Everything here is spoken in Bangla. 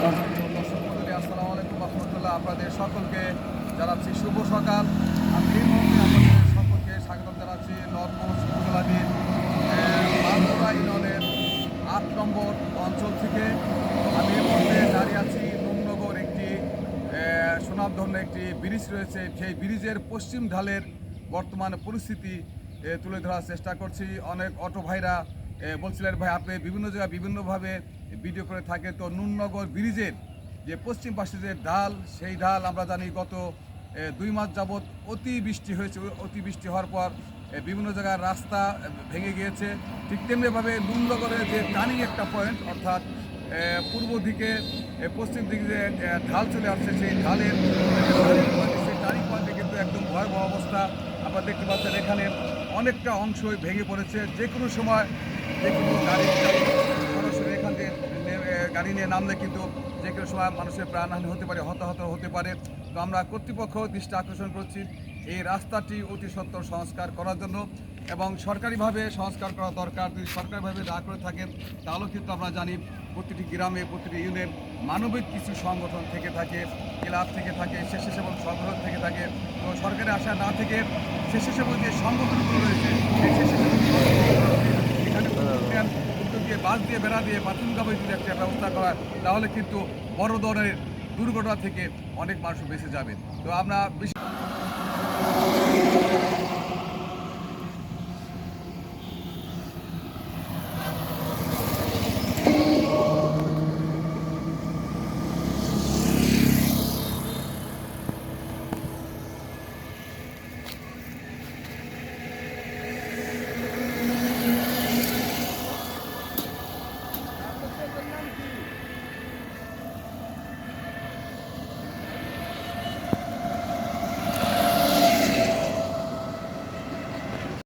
আসসালামু আলাইকুম রহমতুল্লাহ। আপনাদের সকলকে জানাচ্ছি শুভ সকাল। আমি সকলকে স্বাগত জানাচ্ছি নর্থ উপজেলাধীন বান্দরা ইউনিয়নের আট নম্বর অঞ্চল থেকে। আমি এই মুহূর্তে দাঁড়িয়ে আছি নুমনগর একটি সুনামধন্য একটি ব্রিজ রয়েছে। সেই ব্রিজের পশ্চিম ঢালের বর্তমান পরিস্থিতি তুলে ধরার চেষ্টা করছি। অনেক অটো ভাইরা বলছিলেন ভাই, আপনি বিভিন্ন জায়গায় বিভিন্নভাবে ভিডিও করে থাকে তো নুননগর ব্রিজের যে পশ্চিম পাশে যে ঢাল সেই ঢাল আমরা জানি গত দুই মাস যাবৎ অতি বৃষ্টি হয়েছে। অতি বৃষ্টি হওয়ার পর বিভিন্ন জায়গার রাস্তা ভেঙে গিয়েছে। ঠিক তেমনিভাবে নুননগরের যে টার্নিং একটা পয়েন্ট অর্থাৎ পূর্ব দিকে পশ্চিম দিকে যে ঢাল চলে আসছে, সেই ঢালের সেই টার্নিং পয়েন্টে কিন্তু একদম ভয়াবহ অবস্থা। আপনারা দেখতে পাচ্ছেন এখানে অনেকটা অংশই ভেঙে পড়েছে। যে কোনো সময় গাড়ি এখান থেকে গাড়ি নিয়ে নামলে কিন্তু যে কোনো সময় মানুষের প্রাণহানি হতে পারে, হতাহত হতে পারে। তো আমরা কর্তৃপক্ষ দৃষ্টি আকর্ষণ করছি এই রাস্তাটি অতি সত্বর সংস্কার করার জন্য এবং সরকারিভাবে সংস্কার করা দরকার। যদি সরকারিভাবে না করে থাকেন, তাহলেও কিন্তু আমরা জানি প্রতিটি গ্রামে, প্রতিটি ইউনিয়ন মানবিক কিছু সংগঠন থেকে থাকে, ক্লাব থেকে থাকে, স্বেচ্ছাসেবক সংগঠন থেকে থাকে। তো সরকারের আশা না থেকে স্বেচ্ছাসেবক যে সংগঠনগুলো রয়েছে, সেই স্বেচ্ছাসেবক সংগঠনগুলো এখানে উদ্যোগ নেন, বাস দিয়ে বেড়া দিয়ে প্রাথমিকভাবে যদি একটা ব্যবস্থা করা হয় তাহলে কিন্তু বড় ধরনের দুর্ঘটনা থেকে অনেক মানুষ বেঁচে যাবে। তো আমরা